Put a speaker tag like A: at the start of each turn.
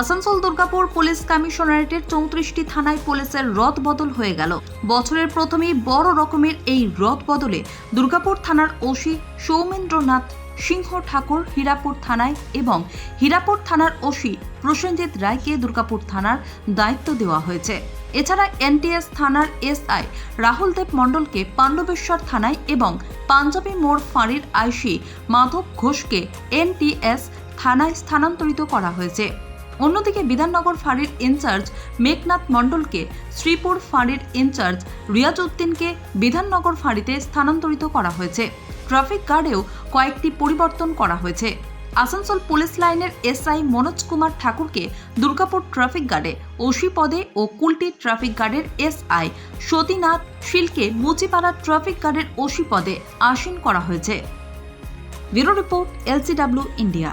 A: Asansol Durgapur police কমিশনারেটের চৌত্রিশটি থানায় পুলিশের রদ বদল হয়ে গেল। বছরের প্রথমেই বড় রকমের এই রদ বদলে দুর্গাপুর থানার ওসি সৌমেন্দ্রনাথ সিংহ ঠাকুর হীরাপুর থানায় এবং হীরাপুর থানার ওসি প্রসেনজিৎ রায়কে দুর্গাপুর থানার দায়িত্ব দেওয়া হয়েছে। এছাড়া এনটিএস থানার এসআই রাহুল দেব মণ্ডলকে পাণ্ডবেশ্বর থানায় এবং পাঞ্জাবি মোড় ফাঁড়ির আইসি মাধব ঘোষকে এনটিএস থানায় স্থানান্তরিত করা হয়েছে। অন্যদিকে বিধাননগর ফাঁড়ির ইনচার্জ মেঘনাথ মণ্ডলকে শ্রীপুর ফাঁড়ির ইনচার্জ রিয়াজ উদ্দিনকে বিধাননগর ফাঁড়িতে স্থানান্তরিত করা হয়েছে। ট্রাফিক গার্ডেও কয়েকটি পরিবর্তন করা হয়েছে। আসানসোল পুলিশ লাইনের এসআই মনোজ কুমার ঠাকুরকে দুর্গাপুর ট্রাফিক গার্ডে, ওসি পদে ও কুলটি ট্রাফিক গার্ডের এসআই সতীনাথ শিলকে মুচিপাড়া ট্রাফিক গার্ডের ওসি পদে আসীন করা হয়েছে। Bureau report, LCW, India.